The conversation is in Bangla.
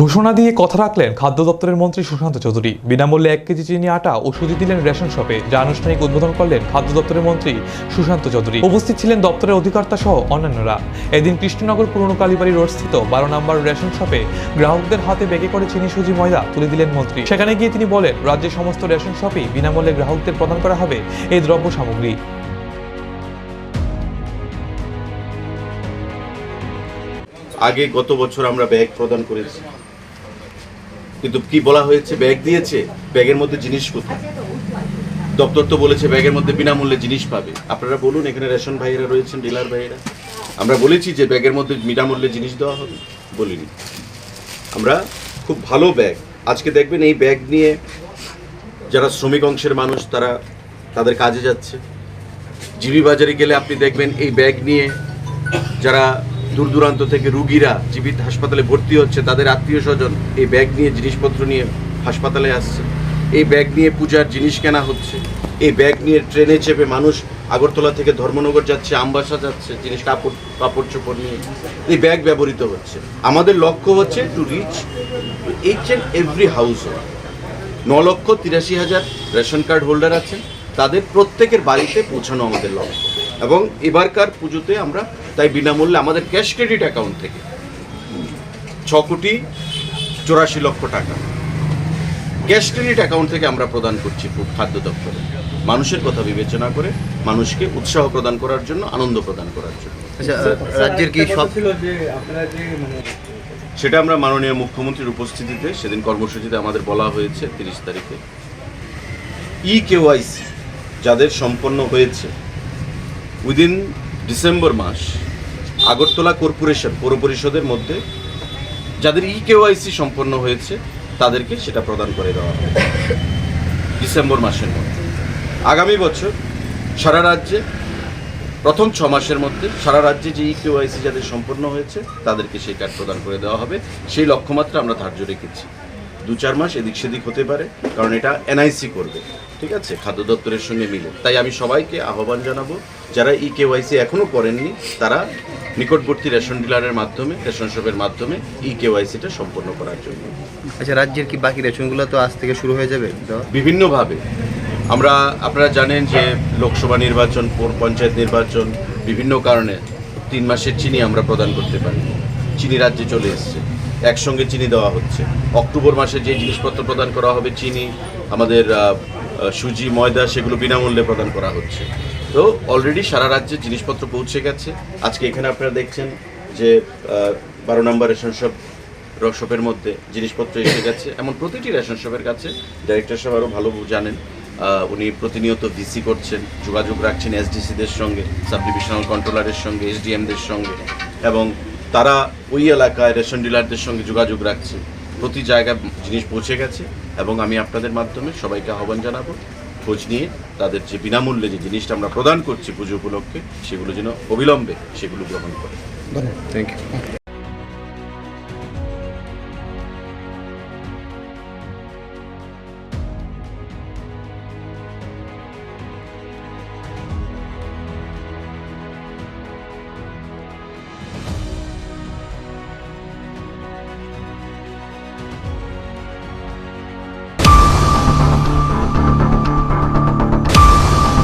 ঘোষণা দিয়ে কথা রাখলেন খাদ্য দপ্তরের মন্ত্রী সুশান্ত চৌধুরী। বিনামূল্যে এক কেজি চিনি আটা ও সুজি দিলেন রেশন শপে। যা আনুষ্ঠানিক উদ্বোধন করলেন খাদ্য দপ্তরের মন্ত্রী সুশান্ত চৌধুরী। উপস্থিত ছিলেন দপ্তরের অধিকর্তা সহ অন্যান্যরা। এদিন কৃষ্ণনগর পুরনো কালীবাড়ি রোড স্থিত বারো নম্বর রেশন শপে গ্রাহকদের হাতে বেগে করে চিনি সুজি ময়দা তুলে দিলেন মন্ত্রী। সেখানে গিয়ে তিনি বলেন, রাজ্যের সমস্ত রেশন শপেই বিনামূল্যে গ্রাহকদের প্রদান করা হবে এই দ্রব্য সামগ্রী। আগে গত বছর আমরা ব্যাগ প্রদান করেছি। কিন্তু কি বলা হয়েছে? ব্যাগ দিয়েছে? ব্যাগের মধ্যে জিনিস কোথায়? দপ্তর তো বলেছে ব্যাগের মধ্যে বিনামূল্যে জিনিস পাবে। আপনারা বলুন, এখানে রেশন ভাইয়েরা রয়েছেন, ডিলার ভাইয়েরা। আমরা বলেছি যে ব্যাগের মধ্যে বিনামূল্যে জিনিস দেওয়া হবে। বলিনি। আমরা খুব ভালো ব্যাগ। আজকে দেখবেন এই ব্যাগ নিয়ে যারা শ্রমিক অংশের মানুষ, তারা তাদের কাজে যাচ্ছে। জিবি বাজারে গেলে আপনি দেখবেন এই ব্যাগ নিয়ে যারা দূর দূরান্ত থেকে রুগীরা জীবিত হাসপাতালে ভর্তি হচ্ছে, তাদের আত্মীয় স্বজন এই ব্যাগ নিয়ে জিনিসপত্র নিয়ে হাসপাতালে আসছে। এই ব্যাগ নিয়ে পূজার জিনিস কেনা হচ্ছে। এই ব্যাগ নিয়ে ট্রেনে চেপে মানুষ আগরতলা থেকে ধর্মনগর যাচ্ছে, আমবাসা যাচ্ছে, জিনিস কাপড় কাপড় চোপড় নিয়ে। এই ব্যাগ ব্যবহৃত হচ্ছে। আমাদের লক্ষ্য হচ্ছে to reach each and every house ন লক্ষ তিরাশি হাজার রেশন কার্ড হোল্ডার আছেন। তাদের প্রত্যেকের বাড়িতে পৌঁছানো আমাদের লক্ষ্য। এবং এবারকার পুজোতে আমরা তাই বিনামূল্যে আমাদের ক্যাশ ক্রেডিট অ্যাকাউন্ট থেকে ছ কোটি চৌরাশি লক্ষ টাকা। ক্যাশ ক্রেডিট অ্যাকাউন্ট থেকে আমরা প্রদান করছি ফুড খাদ্য দপ্তরে। মানুষের কথা বিবেচনা করে মানুষকে উৎসাহ প্রদান করার জন্য আনন্দ প্রদান করার জন্য। আচ্ছা রাজ্যের কি সব ছিল যে আপনারা যে মানে সেটা আমরা মাননীয় মুখ্যমন্ত্রীর উপস্থিতিতে সেদিন কর্মসূচিতে আমাদের বলা হয়েছে তিরিশ তারিখে। ই কেওয়াইসি যাদের সম্পন্ন হয়েছে উইদিন ডিসেম্বর মাস আগরতলা কর্পোরেশন, পৌর পরিষদের মধ্যে যাদের ই কেওয়াইসি সম্পন্ন হয়েছে, তাদেরকে সেটা প্রদান করে দেওয়া হবে ডিসেম্বর মাসের মধ্যে। আগামী বছর সারা রাজ্যে, প্রথম ছ মাসের মধ্যে সারা রাজ্যে যে ই ইকিউআইসি যাদের সম্পন্ন হয়েছে, তাদেরকে সেই কার্ড প্রদান করে দেওয়া হবে। সেই লক্ষ্যমাত্রা আমরা ধার্য রেখেছি। দু চার মাস এদিক সেদিক হতে পারে, কারণ এটা এনআইসি করবে। ঠিক আছে? খাদ্য দপ্তরের সঙ্গে মিলে। তাই আমি সবাইকে আহ্বান জানাব, যারা ই কেওয়াইসি এখনও করেননি, তারা নিকটবর্তী রেশন ডিলারের মাধ্যমে রেশন শপের মাধ্যমে ই কেওয়াইসিটা সম্পন্ন করার জন্য। আচ্ছা রাজ্যের কি বাকি রেশনগুলো তো আজ থেকে শুরু হয়ে যাবে? বিভিন্নভাবে। আমরা আপনারা জানেন যে লোকসভা নির্বাচন পৌর পঞ্চায়েত নির্বাচন বিভিন্ন কারণে তিন মাসের চিনি আমরা প্রদান করতে পারি। চিনি রাজ্যে চলে এসছে। একসঙ্গে চিনি দেওয়া হচ্ছে। অক্টোবর মাসে যে জিনিসপত্র প্রদান করা হবে চিনি আমাদের সুজি ময়দা সেগুলো বিনামূল্যে প্রদান করা হচ্ছে। তো অলরেডি সারা রাজ্যে জিনিসপত্র পৌঁছে গেছে। আজকে এখানে আপনারা দেখছেন যে বারো নম্বর রেশন শপ শপের মধ্যে জিনিসপত্র এসে গেছে। এমন প্রতিটি রেশন শপের কাছে ডাইরেক্টর সাহেব আরও ভালো জানেন। উনি প্রতিনিয়ত ভিসি করছেন, যোগাযোগ রাখছেন এসডিসিদের সঙ্গে সাব ডিভিশনাল কন্ট্রোলারের সঙ্গে এসডিএমদের সঙ্গে এবং তারা ওই এলাকায় রেশন ডিলারদের সঙ্গে যোগাযোগ রাখছে। প্রতি জায়গায় জিনিস পৌঁছে গেছে এবং আমি আপনাদের মাধ্যমে সবাইকে আহ্বান জানাব। খোঁজ নিয়ে তাদের যে বিনামূল্যে যে জিনিসটা আমরা প্রদান করছি পুজো উপলক্ষে সেগুলো যেন অবিলম্বে সেগুলো গ্রহণ করে। Thank you